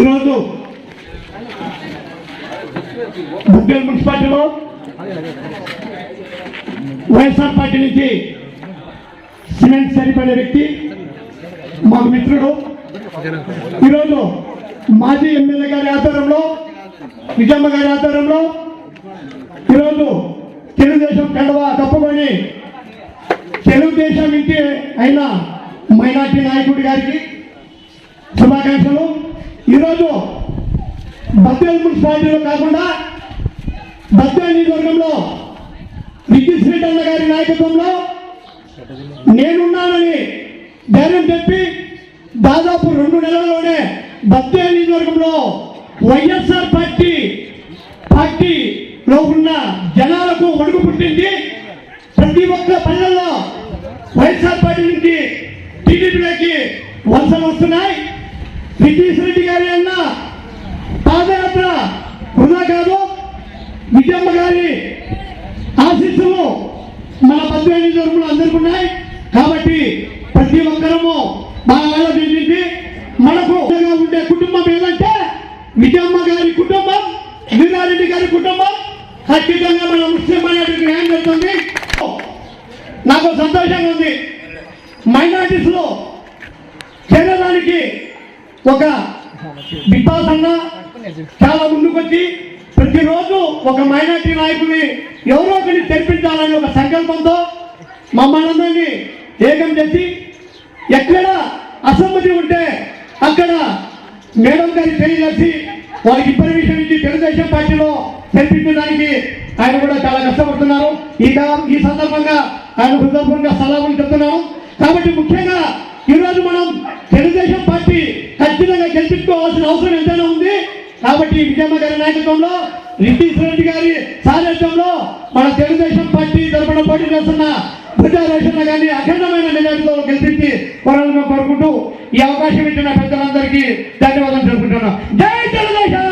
ఈరోజు బుగ్గల్ మున్సిపాలిటీలో వైఎస్ఆర్ పార్టీ నుంచి సిమెంట్ సరిపడే వ్యక్తి మాకు మిత్రుడు. ఈరోజు మాజీ ఎమ్మెల్యే గారి ఆధ్వర్యంలో నిజమ్మ గారి ఆధ్వర్యంలో ఈరోజు తెలుగుదేశం కండవ తప్పుకొని తెలుగుదేశం ఇంటి అయిన మైనార్టీ నాయకుడి గారికి శుభాకాంక్షలు. ఈరోజు బద్వేల్ మున్సిపాలిటీలో కాకుండా బద్వేల్ నియోజకవర్గంలో విద్యుత్ గారి నాయకత్వంలో నేనున్నానని ధైర్యం చెప్పి దాదాపు రెండు నెలల్లోనే బద్వేల్ నియోజకవర్గంలో వైఎస్ఆర్ పార్టీ పార్టీలో ఉన్న జనాలకు ఒడుగు పుట్టింది. ప్రతి ఒక్క పల్లెల్లో వైఎస్ఆర్ పార్టీ నుంచి టీడీపీలోకి వలసలు వస్తున్నాయి. నితీష్ రెడ్డి గారి అన్న పాదయాత్ర వృధా కాదు. విజయమ్మ గారి ఆశీస్సులు మన పద్దెనిమిది వరకు అందరికీ ఉన్నాయి. కాబట్టి ప్రతి ఒక్కరము బాగా ఆలోచించింది మనకు ఉండే కుటుంబం ఏదంటే విజయమ్మ గారి కుటుంబం వీరారెడ్డి గారి కుటుంబం. ఖచ్చితంగా మన ముస్లిం అనేటువంటి న్యాయం జరుగుతుంది. నాకు సంతోషంగా ఉంది. మైనార్టీస్లో చేరడానికి ఒక బిగ్బాస్ చాలా ముందుకొచ్చి ప్రతిరోజు ఒక మైనార్టీ నాయకుని ఎవరో ఒకరిని తెరిపించాలని ఒక సంకల్పంతో మమ్మల్ని అందరినీ ఏకం చేసి ఎక్కడ అసమ్మతి ఉంటే అక్కడ మేడం గారికి తెలియజేసి వారికి పర్మిషన్ ఇచ్చి తెలుగుదేశం పార్టీలో తెరిపించడానికి ఆయన కూడా చాలా కష్టపడుతున్నారు. ఈ కాలం ఈ సందర్భంగా ఆయన హృదయపూర్వకంగా సలహాలు చెప్తున్నాము కాబట్టి ముఖ్యంగా ఈరోజు మనం తెలుగుదేశం పార్టీ ఖచ్చితంగా గెలిపించుకోవాల్సిన అవసరం ఎంతైనా ఉంది. కాబట్టి విజయమ్మ గారి నాయకత్వంలో నితీష్ రెడ్డి గారి సారథ్యంలో మన తెలుగుదేశం పార్టీ తరఫున పోటీ చేస్తున్న ప్రజారోషణ గారిని అఖండమైన మెజార్టీతో గెలిపించి కోరాలని కోరుకుంటూ ఈ అవకాశం ఇచ్చిన పెద్దలందరికీ ధన్యవాదాలు తెలుపుకుంటున్నాను జై తెలుగుదేశం!